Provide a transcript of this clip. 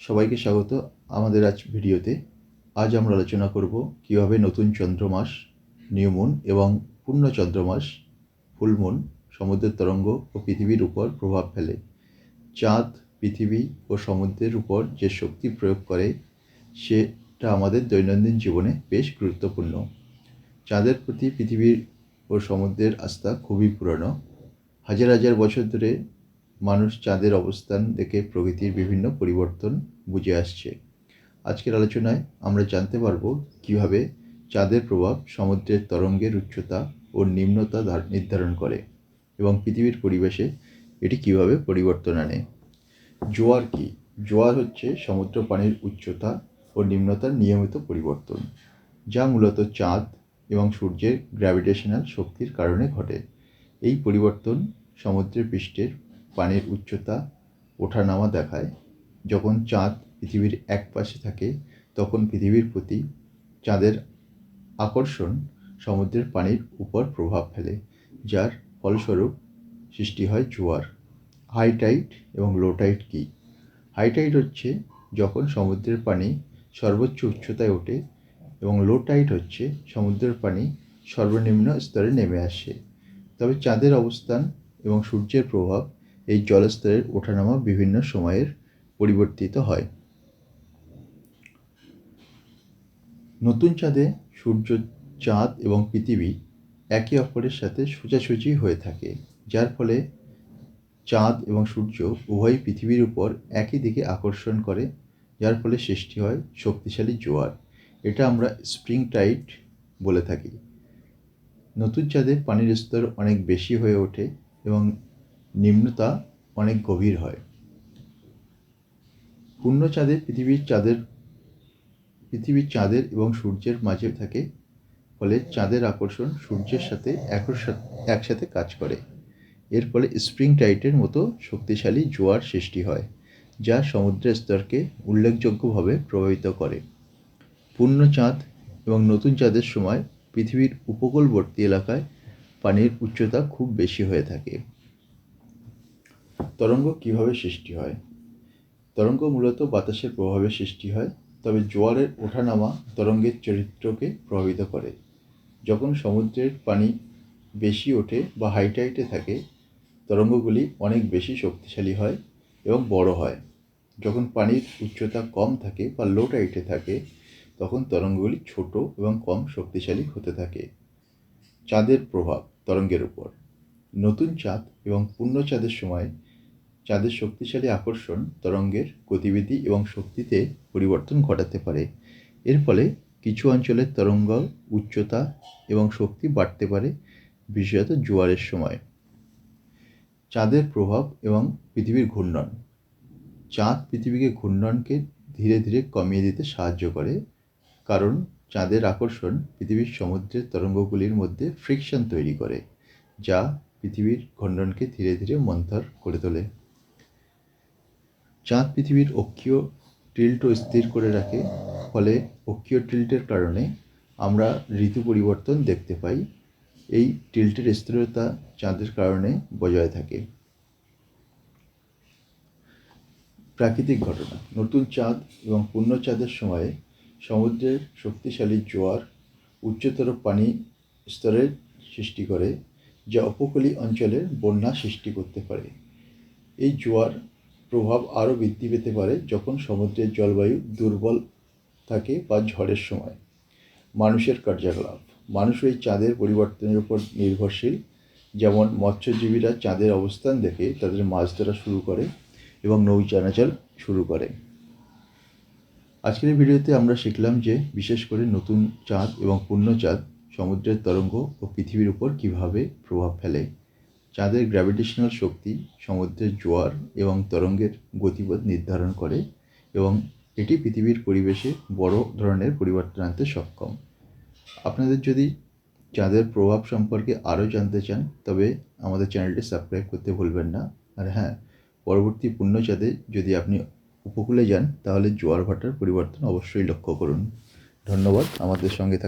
সবাইকে স্বাগত আমাদের আজ ভিডিওতে। আজ আমরা আলোচনা করব কীভাবে নতুন চন্দ্রমাস, নিউ মুন এবং পূর্ণ চন্দ্রমাস ফুলমুন সমুদ্রের তরঙ্গ ও পৃথিবীর উপর প্রভাব ফেলে। চাঁদ, পৃথিবী ও সমুদ্রের উপর যে শক্তি প্রয়োগ করে, সেটা আমাদের দৈনন্দিন জীবনে বেশ গুরুত্বপূর্ণ। চাঁদের প্রতি পৃথিবীর ও সমুদ্রের আস্থা খুবই পুরনো। হাজার হাজার বছর ধরে মানুষ চাঁদের অবস্থান দেখে প্রকৃতির বিভিন্ন পরিবর্তন বুঝে আসছে। আজকের আলোচনায় আমরা জানতে পারব কীভাবে চাঁদের প্রভাব সমুদ্রের তরঙ্গের উচ্চতা ও নিম্নতা ধার- নির্ধারণ করে এবং পৃথিবীর পরিবেশে এটি কীভাবে পরিবর্তন আনে। জোয়ার কি? জোয়ার হচ্ছে সমুদ্র পানির উচ্চতা ও নিম্নতার নিয়মিত পরিবর্তন, যা মূলত চাঁদ এবং সূর্যের গ্র্যাভিটেশনাল শক্তির কারণে ঘটে। এই পরিবর্তন সমুদ্রের পৃষ্ঠের পানির উচ্চতা ওঠানামা দেখায়। যখন চাঁদ পৃথিবীর এক পাশে থাকে, তখন পৃথিবীর প্রতি চাঁদের আকর্ষণ সমুদ্রের পানির উপর প্রভাব ফেলে, যার ফলস্বরূপ সৃষ্টি হয় জোয়ার হাই টাইড এবং লো টাইড কী হাই টাইড হচ্ছে যখন সমুদ্রের পানি সর্বোচ্চ উচ্চতায় ওঠে এবং লো টাইড হচ্ছে সমুদ্রের পানি সর্বনিম্ন স্তরে নেমে আসে। তবে চাঁদের অবস্থান এবং সূর্যের প্রভাব এই জলস্তরের ওঠানামা বিভিন্ন সময়ের পরিবর্তিত হয়। নতুন চাঁদে সূর্য, চাঁদ এবং পৃথিবী একে অপরের সাথে সোজাসুজি হয়ে থাকে, যার ফলে চাঁদ এবং সূর্য উভয়ই পৃথিবীর উপর একই দিকে আকর্ষণ করে, যার ফলে সৃষ্টি হয় শক্তিশালী জোয়ার। এটা আমরা স্প্রিং টাইট বলে থাকি। নতুন চাঁদে পানির স্তর অনেক বেশি হয়ে ওঠে এবং নিম্নতা অনেক গভীর হয়। পূর্ণ চাঁদে পৃথিবীর চাঁদের পৃথিবীর চাঁদের এবং সূর্যের মাঝে থাকে, ফলে চাঁদের আকর্ষণ সূর্যের সাথে একসাথে কাজ করে। এর ফলে স্প্রিং টাইটের মতো শক্তিশালী জোয়ার সৃষ্টি হয়, যা সমুদ্রের স্তরকে উল্লেখযোগ্যভাবে প্রভাবিত করে। পূর্ণ চাঁদ এবং নতুন চাঁদের সময় পৃথিবীর উপকূলবর্তী এলাকায় পানির উচ্চতা খুব বেশি হয়ে থাকে। তরঙ্গ কীভাবে সৃষ্টি হয়? তরঙ্গ মূলত বাতাসের প্রভাবে সৃষ্টি হয়, তবে জোয়ারের ওঠানামা তরঙ্গের চরিত্রকে প্রভাবিত করে। যখন সমুদ্রের পানি বেশি ওঠে বা হাইটাইটে থাকে, তরঙ্গগুলি অনেক বেশি শক্তিশালী হয় এবং বড় হয়। যখন পানির উচ্চতা কম থাকে বা লো টাইটে থাকে, তখন তরঙ্গগুলি ছোট এবং কম শক্তিশালী হতে থাকে। চাঁদের প্রভাব তরঙ্গের উপর। নতুন চাঁদ এবং পূর্ণ চাঁদের সময় চাঁদের শক্তিশালী আকর্ষণ, তরঙ্গের গতিবিধি এবং শক্তিতে পরিবর্তন ঘটাতে পারে। এর ফলে কিছু অঞ্চলের তরঙ্গ উচ্চতা এবং শক্তি বাড়তে পারে, বিশেষত জোয়ারের সময়। চাঁদের প্রভাব এবং পৃথিবীর ঘূর্ণন। চাঁদ পৃথিবীকে ঘূর্ণনকে ধীরে ধীরে কমিয়ে দিতে সাহায্য করে, কারণ চাঁদের আকর্ষণ পৃথিবীর সমুদ্রের তরঙ্গগুলির মধ্যে ফ্রিকশন তৈরি করে, যা পৃথিবীর ঘূর্ণনকে ধীরে ধীরে মন্থর করে তোলে। চাঁদ পৃথিবীর অক্ষীয় টিল্টও স্থির করে রাখে, ফলে অক্ষীয় টিল্টের কারণে আমরা ঋতু পরিবর্তন দেখতে পাই। এই টিল্টের স্থিরতা চাঁদের কারণে বজায় থাকে। প্রাকৃতিক ঘটনা, নতুন চাঁদ এবং পূর্ণ চাঁদের সময়ে সমুদ্রের শক্তিশালী জোয়ার উচ্চতর পানি স্তরের সৃষ্টি করে, যা উপকূলীয় অঞ্চলের বন্যা সৃষ্টি করতে পারে। এই জোয়ার প্রভাব আরও বৃদ্ধি পেতে পারে যখন সমুদ্রের জলবায়ু দুর্বল থাকে বা ঝড়ের সময়। মানুষের কার্যকলাপ। মানুষ এই চাঁদের পরিবর্তনের উপর নির্ভরশীল। যেমন মৎস্যজীবীরা চাঁদের অবস্থান দেখে তাদের মাছ ধরা শুরু করে এবং নৌ চলাচল শুরু করে। আজকের ভিডিওতে আমরা শিখলাম যে, বিশেষ করে নতুন চাঁদ এবং পূর্ণ চাঁদ সমুদ্রের তরঙ্গ ও পৃথিবীর উপর কীভাবে প্রভাব ফেলে। চাঁদের গ্র্যাভিটেশনাল শক্তি সমুদ্রের জোয়ার এবং তরঙ্গের গতিপথ নির্ধারণ করে এবং এটি পৃথিবীর পরিবেশে বড় ধরনের পরিবর্তন আনতে সক্ষম। আপনাদের যদি চাঁদের প্রভাব সম্পর্কে আরও জানতে চান, তবে আমাদের চ্যানেলটি সাবস্ক্রাইব করতে ভুলবেন না। আর হ্যাঁ পরবর্তী পূর্ণ চাঁদে যদি আপনি উপকূলে যান, তাহলে জোয়ার ভাটার পরিবর্তন অবশ্যই লক্ষ্য করুন। ধন্যবাদ আমাদের সঙ্গে থাকা